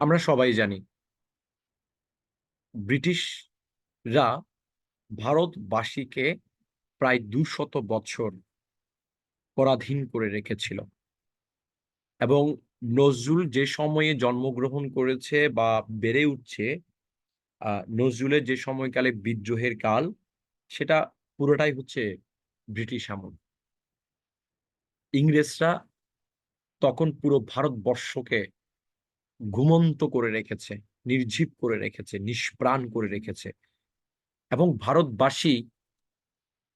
আমরা সবাই জানি। ব্রিটিশরা ভারতবাসীকে প্রায় দুশত বছর পরাধীন করে রেখেছিল এবং নজরুল যে সময়ে জন্মগ্রহণ করেছে বা বেড়ে উঠছে নজরুলের যে সময়কালে বিদ্রোহের কাল, সেটা পুরোটাই হচ্ছে ব্রিটিশ আমল। ইংরেজরা তখন পুরো ভারতবর্ষকে ঘুমন্ত করে রেখেছে, নির্জীব করে রেখেছে, নিষ্প্রাণ করে রেখেছে। এবং ভারতবাসী,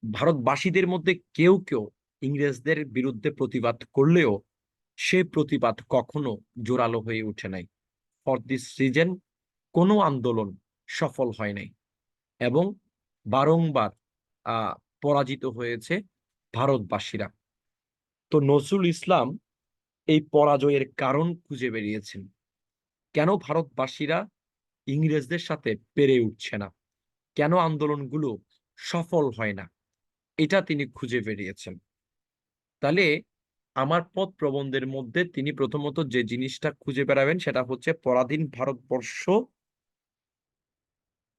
ভারতবাসীদের মধ্যে কেউ কেউ ইংরেজদের বিরুদ্ধে প্রতিবাদ করলেও সে প্রতিবাদ কখনো জোরালো হয়ে উঠে নাই। ফর দিস রিজন কোনো আন্দোলন সফল হয় নাই এবং বারংবার পরাজিত হয়েছে ভারতবাসীরা। তো নজরুল ইসলাম এই পরাজয়ের কারণ খুঁজে বেরিয়েছেন। কেন ভারতবাসীরা ইংরেজদের সাথে পেরে উঠছে না? কেন আন্দোলনগুলো সফল হয় না? এটা তিনি খুঁজে বেরিয়েছেন। তাহলে আমার পথ প্রবন্ধের মধ্যে তিনি প্রথমত যে জিনিসটা খুঁজে বেড়াবেন সেটা হচ্ছে পরাধীন ভারতবর্ষ,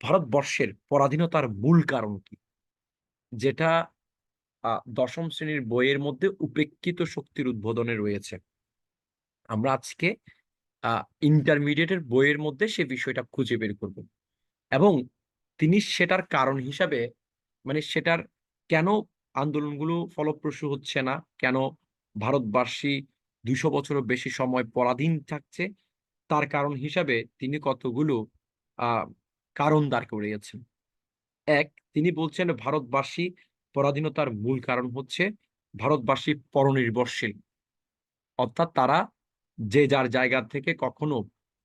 ভারতবর্ষের পরাধীনতার মূল কারণ কি? যেটা দশম শ্রেণির বইয়ের মধ্যে উপেক্ষিত শক্তির উদ্বোধনে রয়েছে। আমরা আজকে ইন্টারমিডিয়েটের বইয়ের মধ্যে সে বিষয়টা খুঁজে বের করব। এবং তিনি সেটার কারণ হিসাবে মানে সেটার কেন আন্দোলনগুলো ফলপ্রসূ হচ্ছে না, কেন ভারতবাসী দুশো বছরও বেশি সময় পরাধীন থাকছে, তার কারণ হিসাবে তিনি কতগুলো কারণ দাঁড় করে করিয়েছেন এক, তিনি বলছেন ভারতবাসী পরাধীনতার মূল কারণ হচ্ছে ভারতবাসী পরনির্ভরশীল। অর্থাৎ তারা যে যার জায়গা থেকে কখনো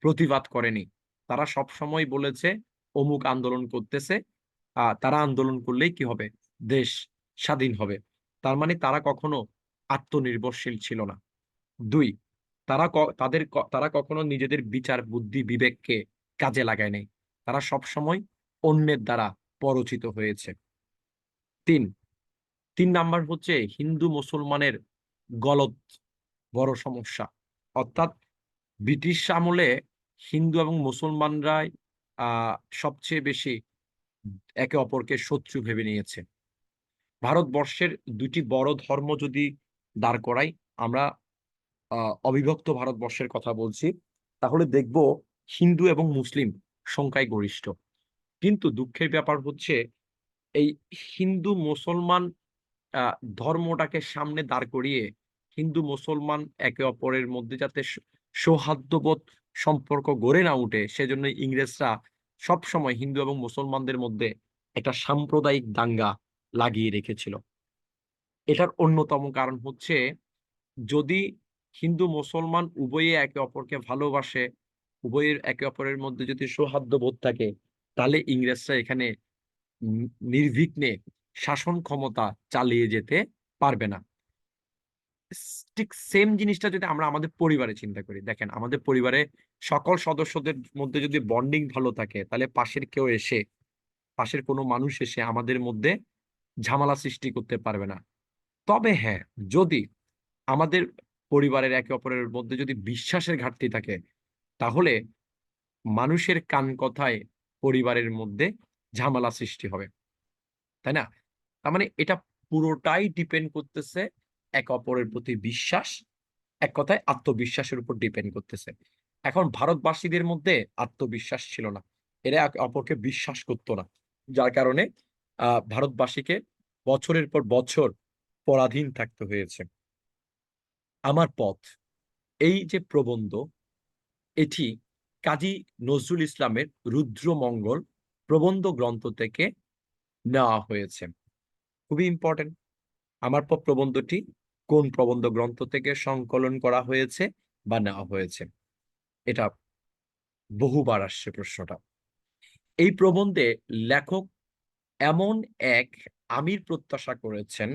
প্রতিবাদ করেনি। তারা সব সময় বলেছে, অমুক আন্দোলন করতেছে তারা আন্দোলন করলেই কি হবে? দেশ স্বাধীন হবে। তার মানে তারা কখনো আত্মনির্ভরশীল ছিল না। দুই, তারা তাদের তারা কখনো নিজেদের বিচার, বুদ্ধি, বিবেককে কাজে লাগায় নাই। তারা সব সময় অন্যের দ্বারা পরচিত হয়েছে। তিন তিন নাম্বার হচ্ছে হিন্দু মুসলমানের গলত বড় সমস্যা। অর্থাৎ ব্রিটিশ আমলে হিন্দু এবং মুসলমানরাই সবচেয়ে বেশি একে অপরকে শত্রু ভেবে নিয়েছে। ভারতবর্ষের দুটি বড় ধর্ম যদি দাঁড় করাই, আমরা অবিভক্ত ভারতবর্ষের কথা বলছি, তাহলে দেখব হিন্দু এবং মুসলিম সংখ্যায় গরিষ্ঠ। কিন্তু দুঃখের ব্যাপার হচ্ছে, এই হিন্দু মুসলমান ধর্মটাকে সামনে দাঁড় করিয়ে হিন্দু মুসলমান একে অপরের মধ্যে যাতে সৌহার্দ্যবোধ সম্পর্ক গড়ে না উঠে, সেজন্য ইংরেজরা সব সময় হিন্দু এবং মুসলমানদের মধ্যে একটা সাম্প্রদায়িক দাঙ্গা লাগিয়ে রেখেছিল। এটার অন্যতম কারণ হচ্ছে, যদি হিন্দু মুসলমান উভয়ে একে অপরকে ভালোবাসে, উভয়ের একে অপরের মধ্যে যদি সৌহার্দ্যবোধ থাকে, তাহলে ইংরেজরা এখানে নির্বিঘ্নে শাসন ক্ষমতা চালিয়ে যেতে পারবে না। ঠিক সেম জিনিসটা যদি আমরা আমাদের পরিবারে চিন্তা করি। দেখেন, আমাদের পরিবারে সকল সদস্যদের মধ্যে যদি বন্ডিং ভালো থাকে, তাহলে পাশের কেউ এসে, পাশের কোনো মানুষ এসে আমাদের মধ্যে ঝামেলা সৃষ্টি করতে পারবে না। তবে হ্যাঁ যদি আমাদের পরিবারের একে অপরের মধ্যে যদি বিশ্বাসের ঘাটতি থাকে, তাহলে মানুষের কান কথায় পরিবারের মধ্যে ঝামেলা সৃষ্টি হবে। তাই না? তার মানে এটা পুরোটাই ডিপেন্ড করতেছে এক অপরের প্রতি বিশ্বাস, এক কথায় আত্মবিশ্বাসের উপর ডিপেন্ড করতেছে। এখন ভারতবাসীদের মধ্যে আত্মবিশ্বাস ছিল না। এরা অপরকে বিশ্বাস করতো না। যার কারণে ভারতবাসীকে বছরের পর বছর পরাধীন থাকতে হয়েছে। আমার পথ, এই যে প্রবন্ধ, এটি কাজী নজরুল ইসলামের রুদ্রমঙ্গল প্রবন্ধ গ্রন্থ থেকে নেওয়া হয়েছে। খুবই ইম্পর্টেন্ট আমার পর প্রবন্ধটি কোন প্রবন্ধ গ্রন্থ থেকে সংকলন করা হয়েছে বা নেওয়া হয়েছে? এটা বহুবার আসছে প্রশ্নটা। এই প্রবন্ধে লেখক এমন এক আমির প্রত্যাশা করেছেন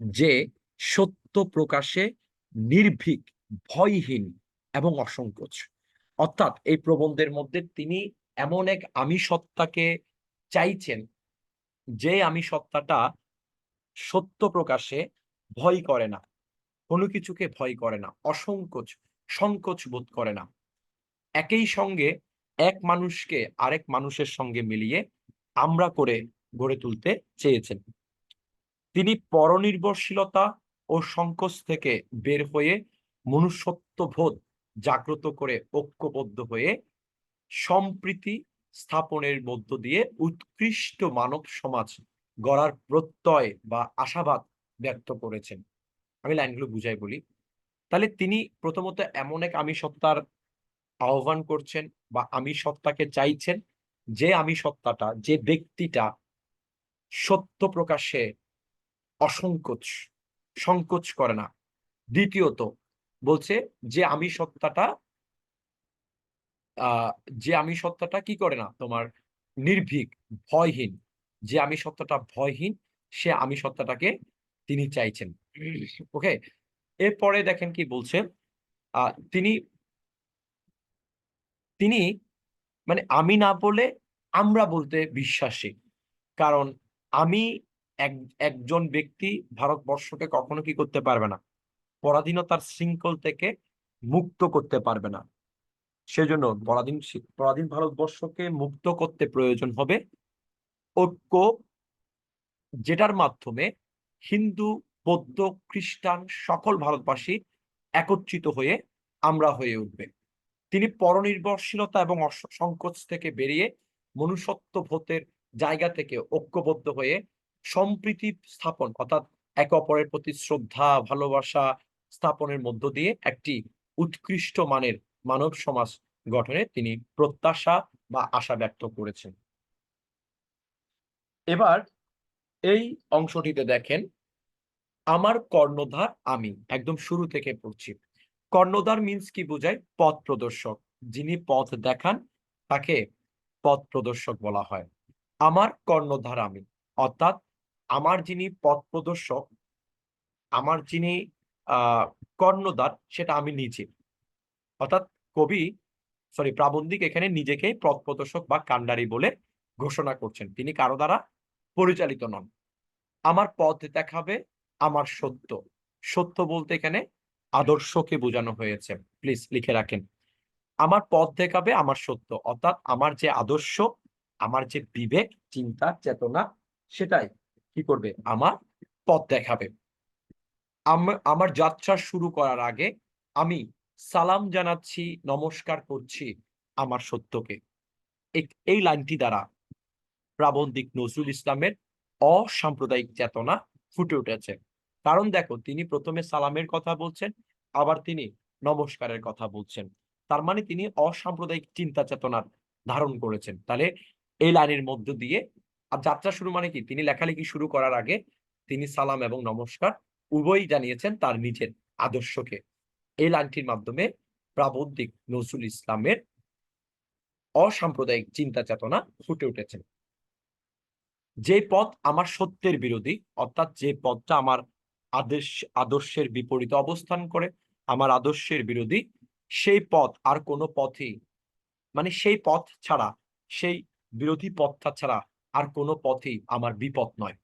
যে সত্য প্রকাশে নির্ভীক, ভয়হীন এবং অসংকোচ। অর্থাৎ এই প্রবন্ধের মধ্যে তিনি এমন এক আমি সত্তাকে চাইছেন যে আমি সত্তাটা সত্য প্রকাশে ভয় করে না। কোনো কিছুকে ভয় করে না, অসংকোচ, সংকোচ বোধ করে না। একই সঙ্গে এক মানুষকে আরেক মানুষের সঙ্গে মিলিয়ে আমরা করে গড়ে তুলতে চেয়েছেন। তিনি পরনির্ভরশীলতা ও সংকোচ থেকে বের হয়ে মনুষ্যত্ববোধ জাগ্রত করে ঐক্যবদ্ধ হয়ে সম্প্রীতি স্থাপনের মধ্য দিয়ে উৎকৃষ্ট মানব সমাজ গড়ার প্রত্যয় বা আশাবাদ ব্যক্ত করেছেন। আমি লাইনগুলো বুঝাই বলি। তাহলে তিনি প্রথমত এমন এক আমি সত্তার আহ্বান করছেন বা আমি সত্তাকে চাইছেন যে আমি সত্তাটা, যে ব্যক্তিটা সত্য প্রকাশে অসংকোচ, সংকোচ করে না। দ্বিতীয়ত বলছে যে আমি সত্তাটা যে আমি সত্তাটা কি করে না? তোমার নির্ভীক, ভয়হীন। যে আমি সত্তাটা ভয়হীন, সে আমি সত্তাটাকে তিনি চাইছেন। ওকে? এরপরে দেখেন কি বলছে তিনি তিনি মানে আমি না বলে আমরা বলতে বিশ্বাসী। কারণ আমি এক একজন ব্যক্তি ভারতবর্ষকে কখনো কি করতে পারবে না? পরাধীনতার শৃঙ্খল থেকে মুক্ত করতে পারবে না। সেজন্য পরাধীন পরাধীন ভারতবর্ষকে মুক্ত করতে প্রয়োজন হবে ঐক্য যেটার মাধ্যমে হিন্দু, বৌদ্ধ, খ্রিস্টান সকল ভারতবাসী একত্রিত হয়ে আমরা হয়ে উঠবে। তিনি পরনির্ভরশীলতা এবং সংকোচ থেকে বেরিয়ে মনুষ্যত্ব ভোতের জায়গা থেকে ঐক্যবদ্ধ হয়ে সম্প্রীতি স্থাপন, অর্থাৎ একে অপরের প্রতি শ্রদ্ধা, ভালোবাসা স্থাপনের মধ্য দিয়ে একটি উৎকৃষ্ট মানের মানব সমাজ গঠনে তিনি প্রত্যাশা বা আশা ব্যক্ত করেছেন। এবার এই অংশটিতে দেখেন আমার কর্ণধার আমি, একদম শুরু থেকে পড়ছি। কর্ণধার মিন্স কি বোঝায়? পথ প্রদর্শক। যিনি পথ দেখান, তাকে পথ প্রদর্শক বলা হয়। আমার কর্ণধার আমি, অর্থাৎ আমার যিনি পথ প্রদর্শক, আমার যিনি কর্ণধার, সেটা আমি নিজে। অর্থাৎ কবি সরি প্রাবন্ধিক এখানে নিজেকে পথ প্রদর্শক বা কান্ডারি বলে ঘোষণা করছেন। তিনি কারও দ্বারা পরিচালিত নন। আমার পথ দেখাবে আমার সত্য। সত্য বলতে এখানে আদর্শকে বোঝানো হয়েছে। প্লিজ লিখে রাখেন। আমার পথ দেখাবে আমার সত্য, অর্থাৎ আমার যে আদর্শ, আমার যে বিবেক, চিন্তা, চেতনা, সেটাই কি করবে? আমার পথ দেখাবে। আমার যাত্রা শুরু করার আগে আমি সালাম জানাচ্ছি, নমস্কার করছি আমার সত্যকে। এই লাইনটি দ্বারা প্রাবন্ধিক নজরুল ইসলামের অসাম্প্রদায়িক চেতনা ফুটে উঠেছে। কারণ দেখো, তিনি প্রথমে সালামের কথা বলছেন, আবার তিনি নমস্কারের কথা বলছেন। তার মানে তিনি অসাম্প্রদায়িক চিন্তা চেতনার ধারণ করেছেন। তাহলে এই লাইনের মধ্য দিয়ে, আর যাত্রা শুরু মানে কি? তিনি লেখালেখি শুরু করার আগে তিনি সালাম এবং নমস্কার উভয়ই জানিয়েছেন তার নিজের আদর্শকে। এই লাইনটির মাধ্যমে প্রাবন্ধিক নজরুল ইসলামের অসাম্প্রদায়িক চিন্তা চেতনা ফুটে উঠেছে। যে পথ আমার সত্যের বিরোধী, অর্থাৎ যে পথটা আমার আদেশ, আদর্শের বিপরীতে অবস্থান করে, আমার আদর্শের বিরোধী, সেই পথ আর কোনো পথই মানে সেই পথ ছাড়া, সেই বিরোধী পথটা ছাড়া আর কোনো পথই আমার বিপদ নয়।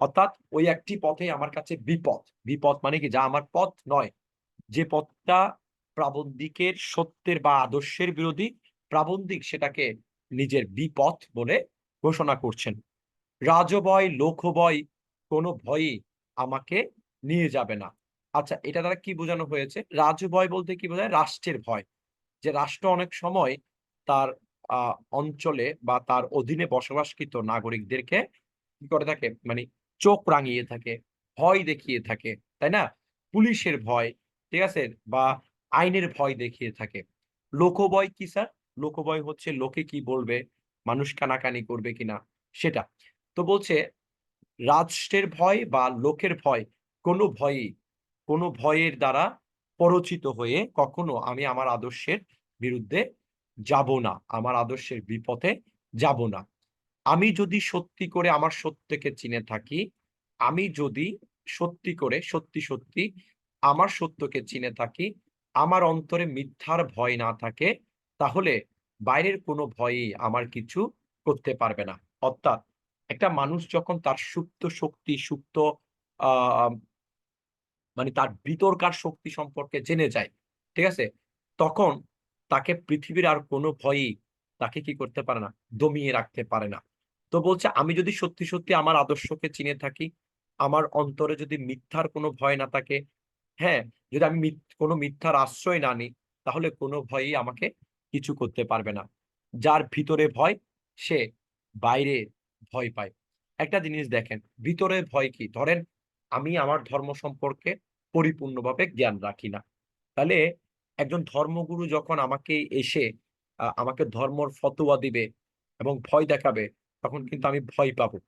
অর্থাৎ ওই একটি পথে আমার কাছে বিপদ বিপদ মানে কি? যা আমার পথ নয়। যে পথটা প্রাবন্ধিকের সত্যের বা আদর্শের বিরোধী, প্রাবন্ধিক সেটাকে নিজের বিপথ বলে ঘোষণা করছেন। রাজবয়, লোকবয় কোনো ভয়ই আমাকে নিয়ে যাবে না। আচ্ছা এটা দ্বারা কি বোঝানো হয়েছে? রাজভয় বলতে কি বোঝায়? রাষ্ট্রের ভয়। যে রাষ্ট্র অনেক সময় তার অঞ্চলে বা তার অধীনে বসবাসকৃত নাগরিকদেরকে কি করে থাকে? মানে চোখ রাঙিয়ে থাকে, ভয় দেখিয়ে থাকে, তাই না? পুলিশের ভয়, ঠিক আছে? বা আইনের ভয় দেখিয়ে থাকে। লোকভয় কি, স্যার? লোকভয় হচ্ছে লোকে কি বলবে? মানুষ কানাকানি করবে কিনা? সেটা। তো বলছে, রাষ্ট্রের ভয় বা লোকের ভয় কোনো ভয়ই, কোনো ভয়ের দ্বারা পরচিত হয়ে কখনো আমি আমার আদর্শের বিরুদ্ধে যাব না, আমার আদর্শের বিপথে যাব না। আমি যদি সত্যি করে আমার সত্যকে চিনে থাকি, আমি যদি সত্যি করে, সত্যি সত্যি আমার সত্যকে চিনে থাকি, আমার অন্তরে মিথ্যার ভয় না থাকে, তাহলে বাইরের কোনো ভয়ই আমার কিছু করতে পারবে না। অর্থাৎ একটা মানুষ যখন তার সুপ্ত শক্তি, সুপ্ত মানে তার ভিতরকার শক্তি সম্পর্কে জেনে যায়, ঠিক আছে? তখন তাকে পৃথিবীর আর কোনো ভয়ই তাকে কি করতে পারে না, দমিয়ে রাখতে পারে না। তো বলছে, আমি যদি সত্যি সত্যি আমার আদর্শকে চিনে থাকি, আমার অন্তরে যদি মিথ্যার কোনো ভয় না থাকে হ্যাঁ যদি আমি কোনো মিথ্যার আশ্রয় না নিই, তাহলে কোনো ভয়ই আমাকে কিছু করতে পারবে না। যার ভিতরে ভয়, সে বাইরে ভয় পায় একটা জিনিস দেখেন, ভিতরে ভয় কি? ধরেন আমি আমার ধর্ম সম্পর্কে পরিপূর্ণভাবে জ্ঞান রাখি না। তাহলে একজন ধর্মগুরু যখন আমাকে এসে আমাকে ধর্মর ফতোয়া দিবে এবং ভয় দেখাবে, তখন কিন্তু আমি ভয় পাবো।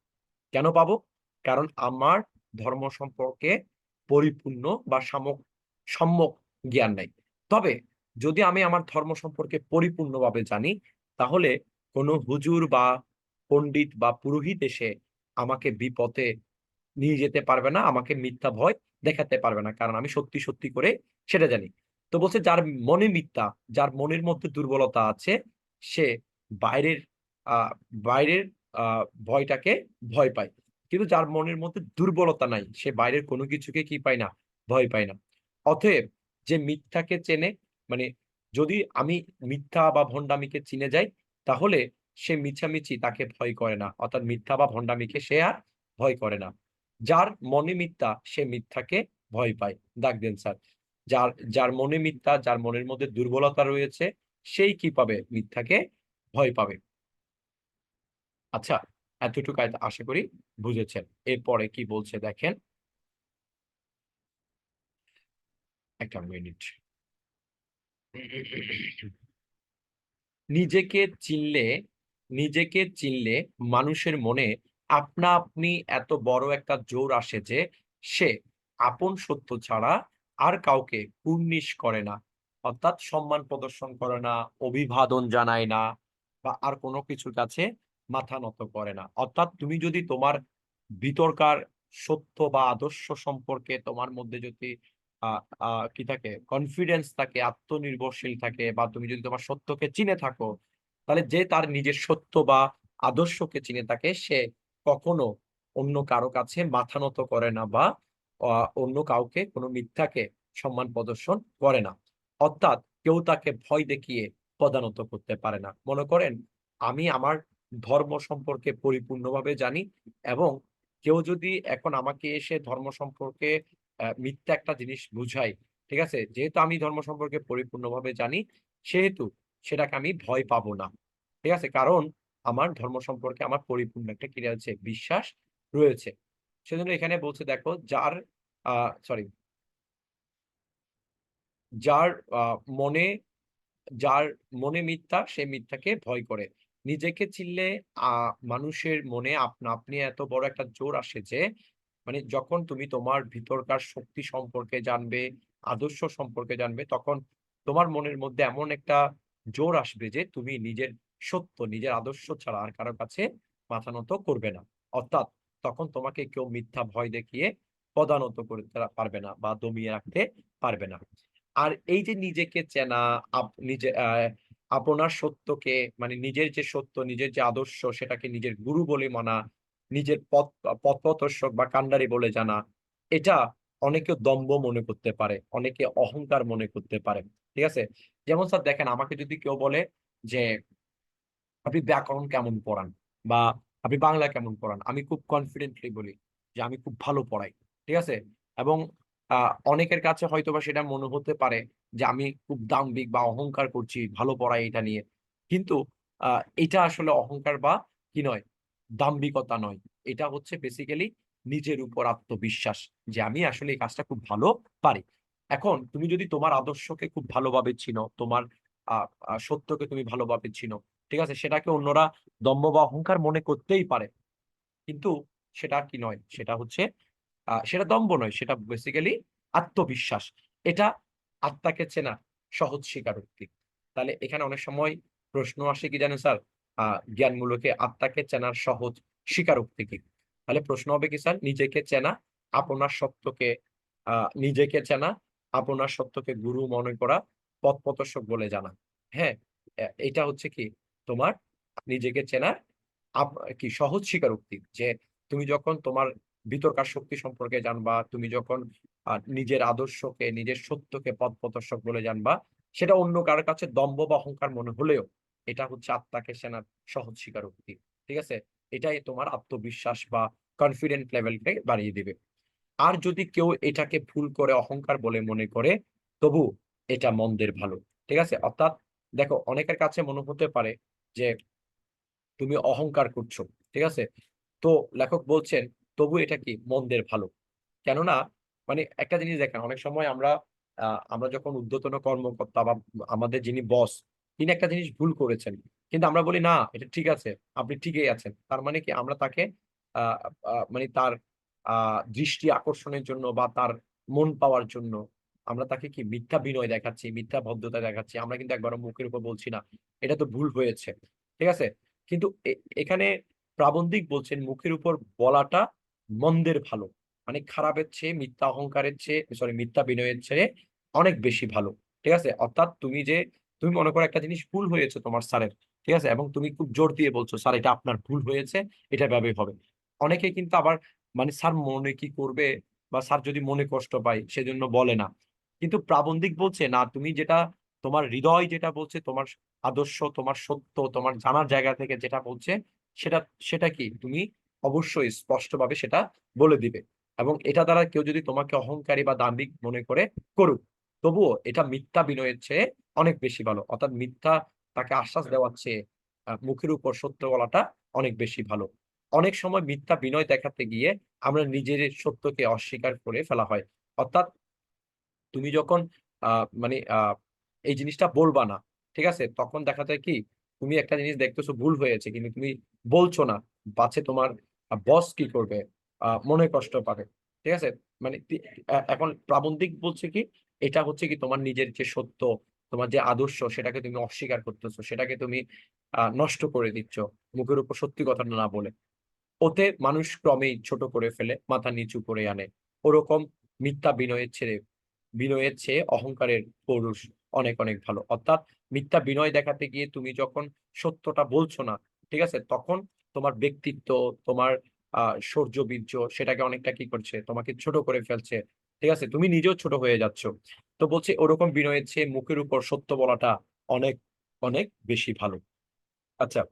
কেন পাবো? কারণ আমার ধর্ম সম্পর্কে পরিপূর্ণ বা সামক, সম্যক জ্ঞান নাই। তবে যদি আমি আমার ধর্ম সম্পর্কে পরিপূর্ণভাবে জানি, তাহলে কোনো হুজুর বা পণ্ডিত বা পুরোহিত এসে আমাকে বিপথে নিয়ে যেতে পারবে না, আমাকে মিথ্যা ভয় দেখাতে পারবে না, কারণ আমি সত্যি সত্যি করে সেটা জানি। তো বলছে, যার মনে মিথ্যা, যার মনের মধ্যে দুর্বলতা আছে, সে বাইরের বাইরের ভয়টাকে ভয় পায়। কিন্তু যার মনের মধ্যে দুর্বলতা নাই, সে বাইরের কোনো কিছুকে কি পায় না? ভয় পায় না। অতএব যে মিথ্যাকে চেনে মানে যদি আমি মিথ্যা বা ভণ্ডামিকে চিনে যাই, তাহলে সে মিছামিছি তাকে ভয় করে না। অর্থাৎ মিথ্যা বা ভণ্ডামিকে সে আর ভয় করে না। যার মনে মিথ্যা, সে মিথ্যাকে ভয় পায়। দাগ দেন স্যার, যার যার মনে মিথ্যা, যার মনের মধ্যে দুর্বলতা রয়েছে, সেই কি পাবে? মিথ্যাকে ভয় পাবে। আচ্ছা এতটুকু আশা করি বুঝেছেন। এরপরে কি বলছে দেখেন? একটা মিনিট। নিজেকে চিনলে নিজেকে চিনলে মানুষের মনে, আপনা আপনি এত বড় একটা জোর আসে যে সে আপন সত্য ছাড়া আর কাউকে কুর্নিশ করে না। অর্থাৎ সম্মান প্রদর্শন করে না, অভিবাদন জানায় না বা আর কোনো কিছুর কাছে মাথা নত করে না। অর্থাৎ তুমি যদি তোমার বিতর্কার সত্য বা আদর্শ সম্পর্কে তোমার মধ্যে যদি কি থাকে কনফিডেন্স থাকে, আত্মনির্ভরশীল থাকে বা তুমি যদি তোমার সত্যকে চিনে থাকো তাহলে যে তার নিজের সত্য বা আদর্শকে চিনে থাকে সে কখনো অন্য কারও কাছে মাথা নত করে না বা অন্য কাউকে কোনো মিথ্যাকে সম্মান প্রদর্শন করে না। অর্থাৎ কেউ তাকে ভয় দেখিয়ে পদানত করতে পারে না। মনে করেন, আমি আমার ধর্ম সম্পর্কে পরিপূর্ণভাবে জানি এবং কেউ যদি এখন আমাকে এসে ধর্ম সম্পর্কে মিথ্যা একটা জিনিস বুঝায়, ঠিক আছে? যেহেতু আমি ধর্ম সম্পর্কে পরিপূর্ণভাবে জানি, সেহেতু সেটাকে আমি ভয় পাবো না। ঠিক আছে? কারণ আমার ধর্ম সম্পর্কে আমার পরিপূর্ণ একটা কি আছে বিশ্বাস রয়েছে। সেজন্য এখানে বলছে, দেখো, যার সরি যার মনে যার মনে মিথ্যা, সে মিথ্যাকে ভয় করে। নিজেকে চিনলে মানুষের মনে আপনা, আপনি এত বড় একটা জোর আসে যে মানে যখন তুমি তোমার ভিতরকার শক্তি সম্পর্কে জানবে, আদর্শ সম্পর্কে জানবে, তখন তোমার মনের মধ্যে এমন একটা জোর আসবে যে তুমি নিজের সত্য, নিজের আদর্শ ছাড়া আর কারও কাছে মাথা নত করবে না। অর্থাৎ তখন তোমাকে কেউ মিথ্যা ভয় দেখিয়ে পদানত করতে পারবে না বা দমিয়ে রাখতে পারবে না। আর এই যে নিজেকে চেনা নিজে আপনার সত্যকে মানে নিজের যে সত্য, নিজের যে আদর্শ, সেটাকে নিজের গুরু বলে মানা, নিজের পথ পথপ্রদর্শক বা কান্ডারি বলে জানা, এটা অনেকে দম্ভ মনে করতে পারে, অনেকে অহংকার মনে করতে পারে, ঠিক আছে? যেমন স্যার দেখেন, আমাকে যদি কেউ বলে যে, আপনি ব্যাকরণ কেমন পড়ান? বা, আপনি বাংলা কেমন পড়ান? আমি খুব কনফিডেন্টলি বলি যে, আমি খুব ভালো পড়াই। ঠিক আছে? এবং অনেকের কাছে হয়তো বা সেটা মনে হতে পারে যে, আমি খুব দাম্ভিক বা অহংকার করছি, ভালো পড়াই এটা নিয়ে। কিন্তু এটা আসলে অহংকার বা কি নয়? দাম্ভিকতা নয়। এটা হচ্ছে বেসিক্যালি নিজের উপর আত্মবিশ্বাস যে, আমি আসলে এই কাজটা খুব ভালো পারি। এখন তুমি যদি তোমার আদর্শকে খুব ভালোভাবে চিনো, তোমার সত্যকে তুমি ভালোভাবে চিনো, ঠিক আছে? সেটাকে অন্যরা দম্ভ বা অহংকার মনে করতেই পারে। কিন্তু সেটা কি নয়? সেটা হচ্ছে সেটা দম্ভ নয়, সেটা বেসিক্যালি আত্মবিশ্বাস। এটা আত্মাকে চেনা সহজ স্বীকারোক্তি তাহলে এখানে অনেক সময় প্রশ্ন আসে কি জানেন স্যার? জ্ঞানমূলকে আত্মাকে চেনার সহজ স্বীকারোক্তি কি? তাহলে প্রশ্ন হবে কি স্যার? নিজেকে চেনা, আপনার সত্যকে নিজেকে চেনা আপনার সত্যকে গুরু মনে করা পথ প্রদর্শক বলে জানা হ্যাঁ এটা হচ্ছে কি? তোমার নিজেকে চেনার কি সহজ স্বীকারোক্তি যে তুমি যখন তোমার ভিতরকার শক্তি সম্পর্কে জানবা, তুমি যখন নিজের আদর্শকে, নিজের সত্যকে পথ প্রদর্শক বলে জানবা, সেটা অন্য কারোর কাছে দম্ভ বা অহংকার মনে হলেও এটা হচ্ছে আত্মাকে সেনার সহজ স্বীকারোক্তি। ঠিক আছে? এটাই তোমার আত্মবিশ্বাস বা কনফিডেন্ট লেভেলকে বাড়িয়ে দিবে। আর যদি কেউ এটাকে ভুল করে, অহংকার বলে মনে করে, তবু এটা মন্দের ভালো, ঠিক আছে? অর্থাৎ দেখো, অনেকের কাছে মনে হতে পারে যে তুমি অহংকার করছ, ঠিক আছে? তো লেখক বলছেন, তবু এটা কি? মন্দের ভালো। কেননা মানে একটা জিনিস দেখেন, অনেক সময় আমরা আমরা যখন ঊর্ধ্বতন কর্মকর্তা বা আমাদের যিনি বস, তিনি একটা জিনিস ভুল করেছেন। কিন্তু আমরা বলি, না, এটা ঠিক আছে, আপনি ঠিকই আছেন। তার মানে কি? আমরা তাকে মানে তার দৃষ্টি আকর্ষণের জন্য বা তার মন পাওয়ার জন্য আমরা তাকে কি মিথ্যা বিনয় দেখাচ্ছি, মিথ্যা ভদ্রতা দেখাচ্ছি? আমরা কিন্তু একবার মুখের উপর বলছি না। এটা তো ভুল হয়েছে। ঠিক আছে? কিন্তু এখানে প্রাবন্ধিক বলছেন মুখের উপর বলাটা মন্দের ভালো। মানে খারাপের চেয়ে, মিথ্যা অহংকারের চেয়ে সরি মিথ্যা বিনয়ের চেয়ে অনেক বেশি ভালো। ঠিক আছে? অর্থাৎ তুমি যে, তুমি মনে করো একটা জিনিস ভুল হয়েছে তোমার স্যারের। ঠিক আছে? এবং তুমি খুব জোর দিয়ে বলছো, স্যার, এটা আপনার ভুল হয়েছে, এটা ভাবে হবে। অনেকে কিন্তু আবার মানে স্যার মনে কি করবে বা স্যার যদি মনে কষ্ট পায়, সেজন্য বলে না। কিন্তু প্রাবন্ধিক বলছে, না, তুমি যেটা, তোমার হৃদয় যেটা বলছে, তোমার আদর্শ, তোমার সত্য, তোমার জানার জায়গা থেকে যেটা বলছে, সেটা সেটা কি? তুমি অবশ্যই স্পষ্টভাবে সেটা বলে দিবে। এবং এটা দ্বারা কেউ যদি তোমাকে অহংকারী বা দাম্ভিক মনে করে, করুক। তবুও এটা মিথ্যা বিনয়ের চেয়ে অনেক বেশি ভালো। অর্থাৎ মিথ্যা তাকে আশ্বাস দেওয়ার চেয়ে মুখের উপর সত্য বলাটা অনেক বেশি ভালো। অনেক সময় মিথ্যা বিনয় দেখাতে গিয়ে আমরা নিজের সত্যকে অস্বীকার করে ফেলা হয়। অর্থাৎ তুমি যখন মানে এই জিনিসটা বলবা না, ঠিক আছে? তখন দেখা যায় কি, তুমি একটা জিনিস দেখতেছো ভুল হয়েছে, কিন্তু তুমি বলছো না বাছে তোমার বস কি করবে? মনে কষ্ট পাবে, ঠিক আছে? মানে এখন প্রাবন্ধিক বলছে কি, এটা হচ্ছে কি তোমার নিজের যে সত্য, তোমার যে আদর্শ, সেটাকে তুমি অস্বীকার করতেছো, সেটাকে তুমি নষ্ট করে দিচ্ছ, মুখের উপর সত্যি কথা না বলে। ওতে মানুষ ক্রমেই ছোট করে ফেলে, মাথা নিচু করে আনে। ওরকম মিথ্যা বিনয়ের ছেড়ে, বিনয়ের চেয়ে অহংকারের পৌরুষ অনেক অনেক ভালো। অর্থাৎ মিথ্যা বিনয় দেখাতে গিয়ে তুমি যখন সত্যটা বলছো না, ঠিক আছে? তখন তোমার ব্যক্তিত্ব, তোমার শৌর্য বীর্য সেটাকে অনেকটা কি করছে? তোমাকে ছোট করে ফেলছে। ঠিক আছে? তুমি নিজেও ছোট হয়ে যাচ্ছ। তো বলছে ওরকম বিনয়ের চেয়ে মুখের উপর সত্য বলাটা অনেক অনেক বেশি ভালো। আচ্ছা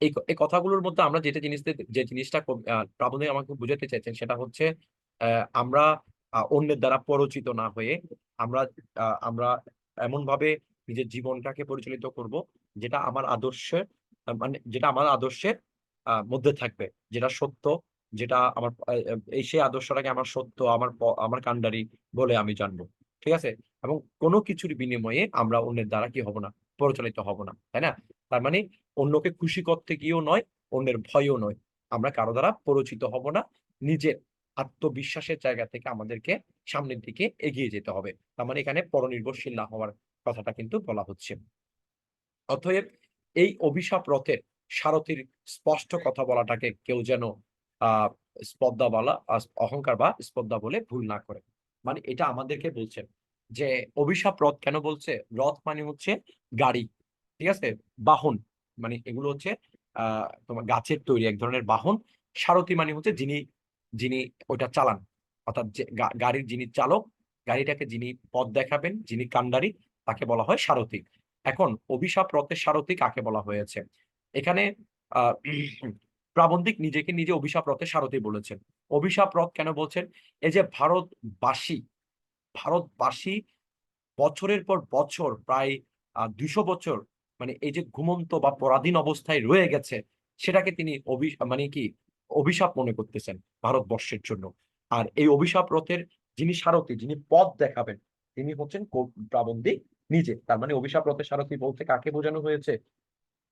এই কথাগুলোর মধ্যে আমরা যেটা জিনিস যে জিনিসটা প্রাবন্ধিক আমাকে বুঝাতে চাইছেন সেটা হচ্ছে আমরা অন্যের দ্বারা পরিচিত না হয়ে আমরা আমরা এমন ভাবে নিজের জীবনটাকে পরিচালিত করব যেটা আমার আদর্শের মানে যেটা আমার আদর্শের মধ্যে থাকবে। যেটা সত্য, যেটা আমার এই সেই আদর্শটাকে আমার সত্য, আমার আমার কান্ডারি বলে আমি জানব। ঠিক আছে? এবং কোনো কিছুর বিনিময়ে আমরা অন্যের দ্বারা কি হব না? পরিচালিত হব না। তাই না? তার মানে অন্যকে খুশি করতে গিয়েও নয়, অন্যের ভয়ও নয়। আমরা কারও দ্বারা পরিচিত হব না, নিজের আত্মবিশ্বাসের জায়গা থেকে আমাদেরকে সামনের দিকে এগিয়ে যেতে হবে। তার মানে এখানে পরনির্ভরশীল না হওয়ার কথাটা কিন্তু বলা হচ্ছে। অতএব এই অভিশাপ রথের সারথীর স্পষ্ট কথা বলাটাকে কেউ যেন আহ স্পর্ধা বলা অহংকার বা স্পর্ধা বলে ভুল না করে। মানে এটা আমাদেরকে বলছেন যে, অভিশাপ রথ কেন বলছে? রথ মানে হচ্ছে গাড়ি। ঠিক আছে? বাহন মানে এগুলো হচ্ছে তোমার গাছের তৈরি এক ধরনের বাহন। সারথি মানে হচ্ছে যিনি যিনি ওটা চালান। অর্থাৎ যে গাড়ির যিনি চালক, গাড়িটাকে যিনি পথ দেখাবেন, যিনি কান্ডারি তাকে বলা হয় সারথি। এখন অভিশাপ রথের সারথি কাকে বলা হয়েছে? এখানে প্রাবন্ধিক নিজেকে নিজে অভিশাপ রথের সারথি বলেছেন। অভিশাপ রথ কেন বলছেন? এই যে ভারতবাসী ভারতবাসী বছরের পর বছর, প্রায় দুইশো বছর মানে এই যে ঘুমন্ত বা পরাধীন অবস্থায় রয়ে গেছে, সেটাকে তিনি অভি মানে কি, অভিশাপ মনে করতেছেন ভারতবর্ষের জন্য। আর এই অভিশাপ রথের যিনি সারথি, যিনি পথ দেখাবেন, তিনি হচ্ছেন প্রাবন্ধিক নিজে। তার মানে অভিশাপ রথের সারথি বলতে কাকে বোঝানো হয়েছে?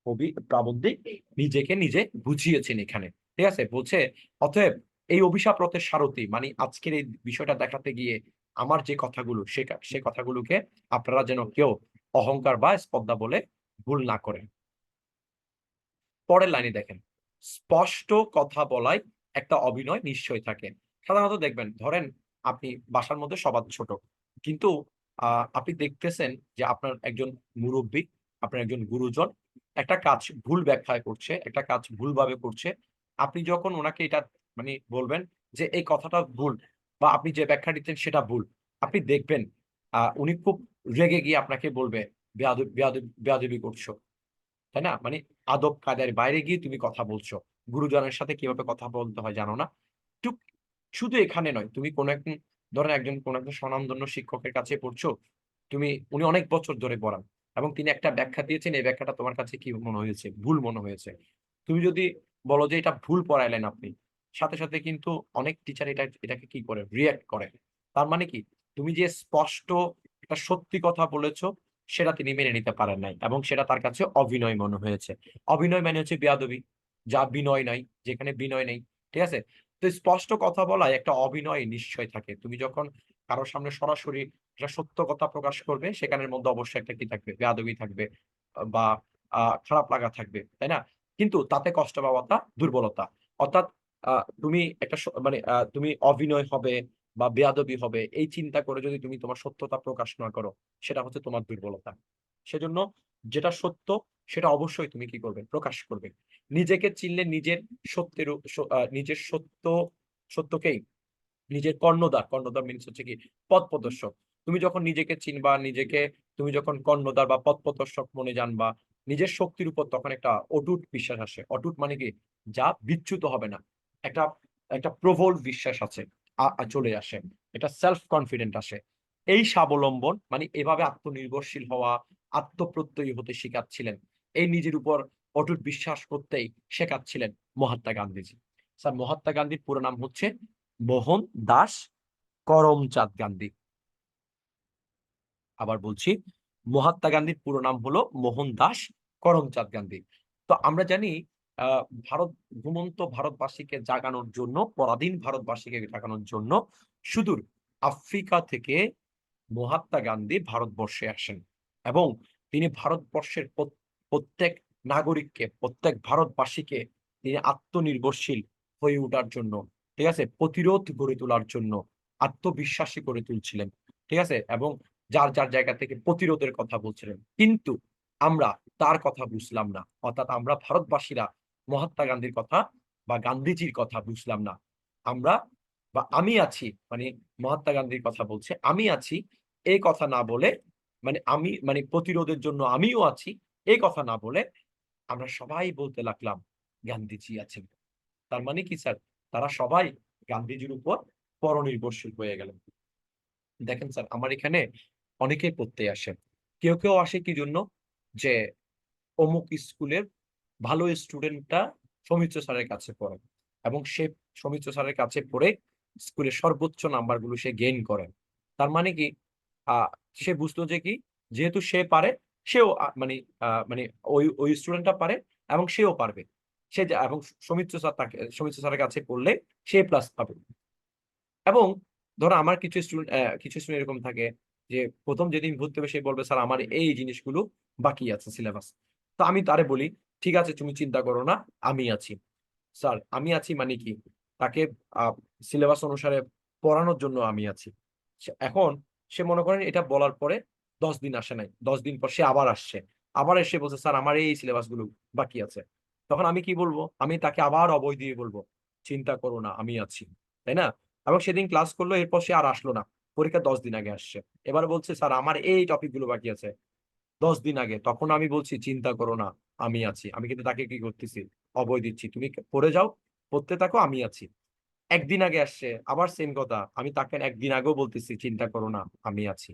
কবি প্রাবন্ধিক নিজেকে নিজে বুঝিয়েছেন এখানে। ঠিক আছে? বলছে, অতএব এই অভিশাপ রথের সারথি মানে আজকের এই বিষয়টা দেখাতে গিয়ে আমার যে কথাগুলো, সে সে কথাগুলোকে আপনারা যেন কেউ অহংকার বা স্পর্ধা বলে ভুল না করেন পরের লাইনে দেখেন। স্পষ্ট কথা বলায় একটা অভিনয় নিশ্চয় থাকে। সাধারণত দেখবেন, ধরেন আপনি বাসার মধ্যে সবার ছোট। কিন্তু আপনি দেখতেছেন যে আপনার একজন মুরব্বী, আপনার একজন গুরুজন একটা কাজ ভুল ব্যাখ্যায় করছে, একটা কাজ ভুলভাবে করছে। আপনি যখন ওনাকে এটা মানে বলবেন যে, এই কথাটা ভুল বা আপনি যে ব্যাখ্যা দিচ্ছেন সেটা ভুল। আপনি দেখবেন উনি খুব রেগে গিয়ে আপনাকে বলবে বেয়াদব করছ। তাই না? মানে আদব কাদের বাইরে গিয়ে তুমি কথা বলছো। গুরুজনের সাথে কীভাবে কথা বলতে হয় জানো না? টুক, শুধু এখানে নয়, তুমি কোন একদিন, ধরেন একজন কোন একজন স্বনামধন্য শিক্ষকের কাছে পড়ছো, তুমি, উনি অনেক বছর ধরে পড়ান এবং তিনি একটা ব্যাখ্যা দিয়েছেন, এই ব্যাখ্যাটা তোমার কাছে কি মনে হয়েছে? ভুল মনে হয়েছে। তুমি যদি বলো যে এটা ভুল পড়াইলেন আপনি, সাথে সাথে কিন্তু অনেক টিচার এটা, এটাকে কি করে? রিয়াক্ট করে। তার মানে কি? তুমি যে স্পষ্ট একটা সত্যি কথা বলেছ সেটা তিনি মেনে নিতে পারেন নাই এবং সেটা তার কাছে অভিনয় মনে হয়েছে। অভিনয় মানে হচ্ছে বেয়াদবি, যা বিনয় নাই, যেখানে বিনয় নেই, ঠিক আছে? তো স্পষ্ট কথা বলায় একটা অভিনয় নিশ্চয় থাকে। তুমি যখন কারোর সামনে সরাসরি একটা সত্য কথা প্রকাশ করবে, সেখানের মধ্যে অবশ্যই একটা কি থাকবে? বেয়াদবি থাকবে, বা খারাপ লাগা থাকবে, তাই না? কিন্তু তাতে কষ্ট পাওয়াটা দুর্বলতা। অর্থাৎ তুমি একটা মানে তুমি অভিনয় হবে বা বেয়াদবি হবে, এই চিন্তা করে যদি তুমি তোমার সত্যতা প্রকাশ না করো, সেটা হচ্ছে তোমার দুর্বলতা। সেজন্য যেটা সত্য, সেটা অবশ্যই তুমি কি করবে? প্রকাশ করবে। নিজেকে চিনলে নিজের সত্যের নিজের সত্য, সত্যকেই নিজের কর্ণধার কর্ণধার মিনস হচ্ছে কি পথ প্রদর্শক। তুমি যখন নিজেকে চিনবা, নিজেকে, তুমি যখন কর্ণধার বা পথ প্রদর্শক মনে জানবা, নিজের শক্তির উপর তখন একটা অটুট বিশ্বাস আসে। অটুট মানে কি? যা বিচ্যুত হবে না। একটা একটা প্রবল বিশ্বাস আছে। চলে আসে এটা সেলফ কনফিডেন্ট আসে। এই স্বাবলম্বন মানে এভাবে আত্মনির্ভরশীল হওয়া, আত্মপ্রত্যয়ী হতে শেখাচ্ছিলেন। এই নিজের উপর অটুট বিশ্বাস করতেই শেখাচ্ছিলেন মহাত্মা গান্ধীজি। স্যার, মহাত্মা গান্ধীর পুরো নাম হচ্ছে মোহন দাস করমচাঁদ গান্ধী। আবার বলছি, মহাত্মা গান্ধীর পুরো নাম হলো মোহন দাস করমচাঁদ গান্ধী। তো আমরা জানি ভারত, ঘুমন্ত ভারতবাসীকে জাগানোর জন্য, পরাধীন ভারতবাসীকে জাগানোর জন্য সুদূর আফ্রিকা থেকে মহাত্মা গান্ধী ভারতবর্ষে আসেন এবং তিনি ভারতবর্ষের প্রত্যেক নাগরিককে, প্রত্যেক ভারতবাসীকে তিনি আত্মনির্ভরশীল হয়ে ওঠার জন্য, ঠিক আছে, প্রতিরোধ গড়ে তোলার জন্য আত্মবিশ্বাসী করে তুলছিলেন, ঠিক আছে, এবং যার যার জায়গা থেকে প্রতিরোধের কথা বলছিলেন। কিন্তু আমরা তার কথা বুঝলাম না, অর্থাৎ আমরা ভারতবাসীরা মহাত্মা গান্ধীর কথা বা গান্ধীজির কথা বুঝলাম না। আমরা বা আমি আছি মানে মহাত্মা গান্ধীর কথা বলছে, আমি আছি এই কথা না বলে মানে আমি মানে প্রতিরোধের জন্য আমিও আছি এই কথা না বলে আমরা সবাই বলতে লাগলাম, গান্ধীজি আছেন। তার মানে কি স্যার? তারা সবাই গান্ধীজির উপর পরনির্ভরশীল হয়ে গেলেন। দেখেন স্যার, আমার এখানে অনেকেই পড়তে আসে কেউ কেউ আসে কি জন্য? যে অমুক স্কুলের ভালো স্টুডেন্টটা সৌমিত্র স্যারের কাছে পড়ে এবং সে সৌমিত্র স্যারের কাছে পড়ে স্কুলের সর্বোচ্চ নাম্বারগুলো সে গেইন করে। তার মানে কি? সে বুঝলো যে কি? যেহেতু সে পারে, সেও মানে মানে ওই ওই স্টুডেন্টটা পারে এবং সেও পারবে। সে এবং সৌমিত্র স্যার তাকে, সৌমিত্র স্যারের কাছে পড়লে সে প্লাস পাবে। এবং ধরো আমার কিছু স্টুডেন্ট কিছু স্টুডেন্ট এরকম থাকে যে প্রথম যেদিন ভর্তি হবে সে বলবে, স্যার, আমার এই জিনিসগুলো বাকি আছে সিলেবাস তো আমি তারে বলি ঠিক আছে, তুমি চিন্তা করো না, আমি আছি। স্যার, আমি আছি মানে কি? তাকে সিলেবাস অনুসারে পড়ানোর জন্য আমি আছি। এখন সে মনে করেন এটা বলার পরে দশ দিন আসে নাই। দশ দিন পর সে আবার আসছে। আবার এসে বলছে, স্যার, আমার এই সিলেবাসগুলো বাকি আছে। তখন আমি কি বলব? আমি তাকে আবার অবয় দিয়ে বলব, চিন্তা করো না, আমি আছি। তাই না? এবং সেদিন ক্লাস করল, এরপর সে আর আসলো না। পরীক্ষা দশ দিন আগে আসছে। এবার বলছে, স্যার, আমার এই টপিকগুলো বাকি আছে। দশ দিন আগে। তখন আমি বলছি, চিন্তা করো না আমি আছি, আমি কিন্তু তাকে কি করতেছি? অবয় দিচ্ছি। তুমি পড়ে যাও, পড়তে থাকো, আমি আছি। একদিন আগে আসছে, আবার সেম কথা। আমি তাকে একদিন আগেও বলতেছি, চিন্তা করো না, আমি আছি।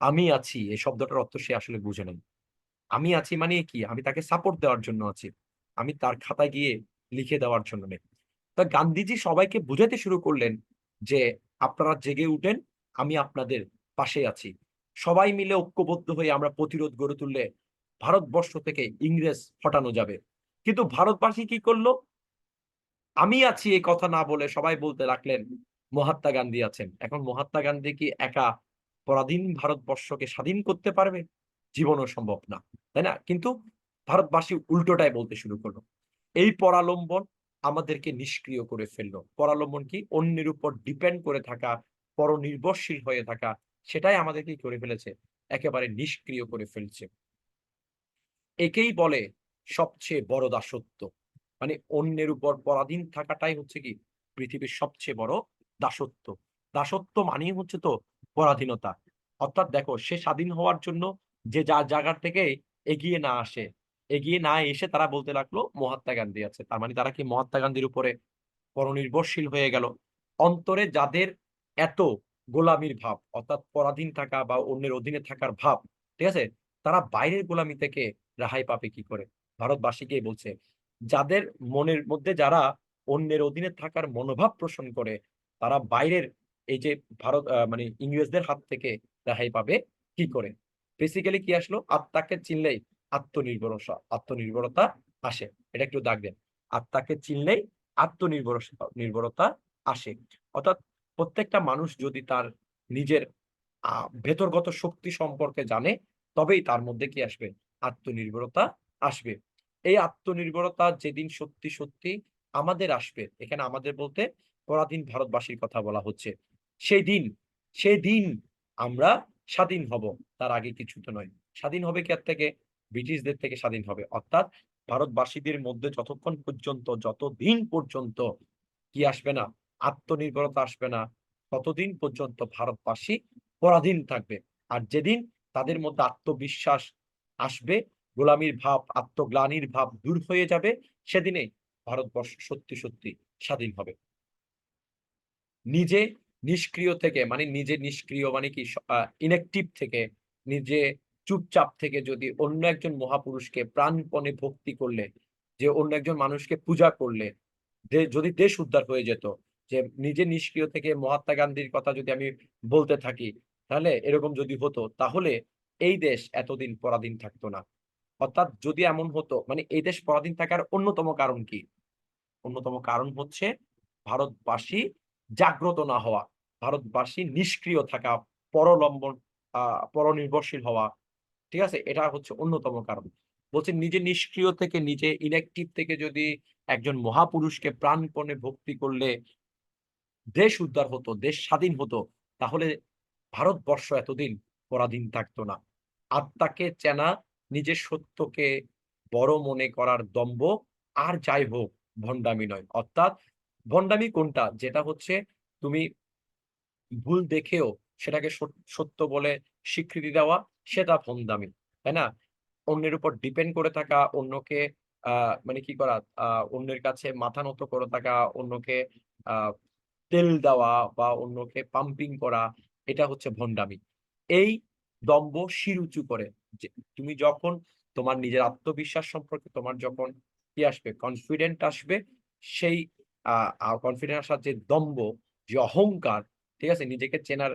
আমি আছি, এই শব্দটার অর্থ সে আসলে বুঝে নেই। আমি আছি মানে কি? আমি তাকে সাপোর্ট দেওয়ার জন্য আছি। আমি তার খাতায় গিয়ে লিখে দেওয়ার জন্য নেই। তা গান্ধীজি সবাইকে বুঝাতে শুরু করলেন যে, আপনারা জেগে উঠেন, আমি আপনাদের পাশে আছি। সবাই মিলে ঐক্যবদ্ধ হয়ে আমরা প্রতিরোধ গড়ে তুললে ভারতবর্ষ থেকে ইংরেজ হটানো যাবে। কিন্তু ভারতবাসী কি করল? আমি আছি এই কথা না বলে সবাই বলতে লাগলেন, মহাত্মা গান্ধী আছেন। এখন মহাত্মা গান্ধী কি একা পরাধীন ভারতবর্ষকে স্বাধীন করতে পারবে? জীবনও সম্ভব না, তাই না? কিন্তু ভারতবাসী উল্টোটাই বলতে শুরু করল। এই পরালম্বন আমাদেরকে নিষ্ক্রিয় করে ফেলল। পরালম্বন কি? অন্যের উপর ডিপেন্ড করে থাকা, পরনির্ভরশীল হয়ে থাকা, সেটাই আমাদেরকে করে ফেলেছে? একেবারে নিষ্ক্রিয় করে ফেলছে। একেই বলে সবচেয়ে বড় দাসত্ব। মানে অন্যের উপর পরাধীন থাকাটাই হচ্ছে কি? পৃথিবীর সবচেয়ে বড় দাসত্ব। দাসত্ব মানেই হচ্ছে তো পরাধীনতা। অর্থাৎ দেখো, সে স্বাধীন হওয়ার জন্য যে যার জায়গা থেকে এগিয়ে না আসে, এগিয়ে না এসে তারা বলতে লাগল, মহাত্মা গান্ধী আছে। তার মানে তারা কি মহাত্মা গান্ধীর উপরে পরনির্ভরশীল হয়ে গেল? অন্তরে যাদের এত গোলামির ভাব, অর্থাৎ পরাধীন থাকা বা অন্যের অধীনে থাকার ভাব, ঠিক আছে? তারা বাইরের গোলামি থেকে রেহাই পাবে কি করে? ভারতবাসীকে বলছে, যাদের মনের মধ্যে যারা অন্যের অধীনে থাকার মনোভাব পোষণ করে, তারা বাইরের এই যে ভারত মানে ইংরেজদের হাত থেকে রেহাই পাবে কি করে? বেসিক্যালি কি আসলো? আত্মাকে চিনলেই আত্মনির্ভরতা আত্মনির্ভরতা আসে। এটা একটু দাগ দেন আত্মাকে চিনলেই আত্মনির্ভরতা নির্ভরতা আসে। অর্থাৎ প্রত্যেকটা মানুষ যদি তার নিজের ভেতরগত শক্তি সম্পর্কে জানে, তবেই তার মধ্যে কি আসবে? আত্মনির্ভরতা আসবে। এই আত্মনির্ভরতা যেদিন সত্যি সত্যি আমাদের আসবে, এখানে আমাদের বলতে পরাধীন ভারতবাসীর কথা বলা হচ্ছে সেই দিন সেই দিন আমরা স্বাধীন হব, তার আগে কিছু তো নয়। স্বাধীন হবে কে থেকে? ব্রিটিশদের থেকে স্বাধীন হবে। অর্থাৎ ভারতবাসীদের মধ্যে যতক্ষণ পর্যন্ত, যতদিন পর্যন্ত কি আসবে না, আত্মনির্ভরতা আসবে না, ততদিন পর্যন্ত ভারতবাসী পরাধীন থাকবে। আর যেদিন তাদের মধ্যে আত্মবিশ্বাস আসবে, গোলামির ভাব, আত্মগ্লানির ভাব দূর হয়ে যাবে, সেদিনে ভারতবর্ষ সত্যি সত্যি স্বাধীন হবে। নিজে নিষ্ক্রিয় থেকে মানে নিজে নিষ্ক্রিয় মানে কি ইনঅ্যাক্টিভ থেকে, নিজে চুপচাপ থেকে যদি অন্য একজন মহাপুরুষকে প্রাণপণে ভক্তি করলে, যে অন্য একজন মানুষকে পূজা করলে যদি দেশ উদ্ধার হয়ে যেত, যে নিজে নিষ্ক্রিয় থেকে মহাত্মা গান্ধীর কথা যদি আমি বলতে থাকি, তাহলে এরকম যদি হতো, তাহলে এই দেশ এতদিন পরাধীন থাকতো না। অর্থাৎ যদি এমন হতো মানে এই দেশ পরাধীন থাকার অন্যতম কারণ কি? অন্যতম কারণ হচ্ছে ভারতবাসী জাগ্রত না হওয়া, ভারতবাসী নিষ্ক্রিয় থাকা, পরলম্বন পরনির্ভরশীল হওয়া। ঠিক আছে? এটা হচ্ছে অন্যতম কারণ। বলছে নিজে নিষ্ক্রিয় থেকে, নিজে ইনঅ্যাক্টিভ থেকে যদি একজন মহাপুরুষকে প্রাণপণে ভক্তি করলে দেশ উদ্ধার হতো, দেশ স্বাধীন হতো, তাহলে ভারতবর্ষ এতদিন পরাধীন থাকতো না। আত্মাকে চেনা, নিজের সত্যকে বড় মনে করার দম্ভ, আর যাই হোক, ভণ্ডামি নয়। অর্থাৎ ভণ্ডামি কোনটা? যেটা হচ্ছে তুমি ভুল দেখেও সেটাকে সত- সত্য বলে স্বীকৃতি দেওয়া, সেটা ভণ্ডামি, তাই না? অন্যের উপর ডিপেন্ড করে থাকা, অন্যকে মানে কি করা? অন্যের কাছে মাথা নত করে থাকা, অন্যকে তেল দেওয়া বা অন্যকে পাম্পিং করা, এটা হচ্ছে ভণ্ডামি। এই দম্ভ শির উঁচু করে। তুমি যখন তোমার নিজের আত্মবিশ্বাস সম্পর্কে তোমার যখন কি আসবে কনফিডেন্ট আসবে, সেই কনফিডেন্ট আসার যে দম্ভ, যে অহংকার, ঠিক আছে? নিজেকে চেনার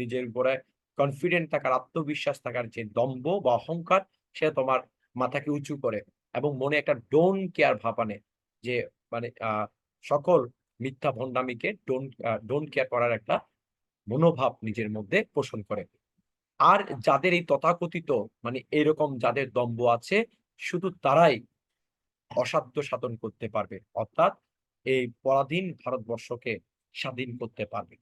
নিজের উপরে কনফিডেন্ট থাকার, আত্মবিশ্বাস থাকার যে দম্ভ বা অহংকার সে তোমার মাথাকে উঁচু করে এবং মনে একটা ডোন কেয়ার ভাব আনে। যে মানে সকল মিথ্যা ভণ্ডামিকে ডোন ডোন কেয়ার করার একটা মনোভাব নিজের মধ্যে পোষণ করে। আর যাদের এই তথাকথিত মানে এরকম যাদের দম্ভ আছে, শুধু তারাই অসাধ্য সাধন করতে পারবে। অর্থাৎ এই পরাধীন ভারতবর্ষকে স্বাধীন করতে পারবে।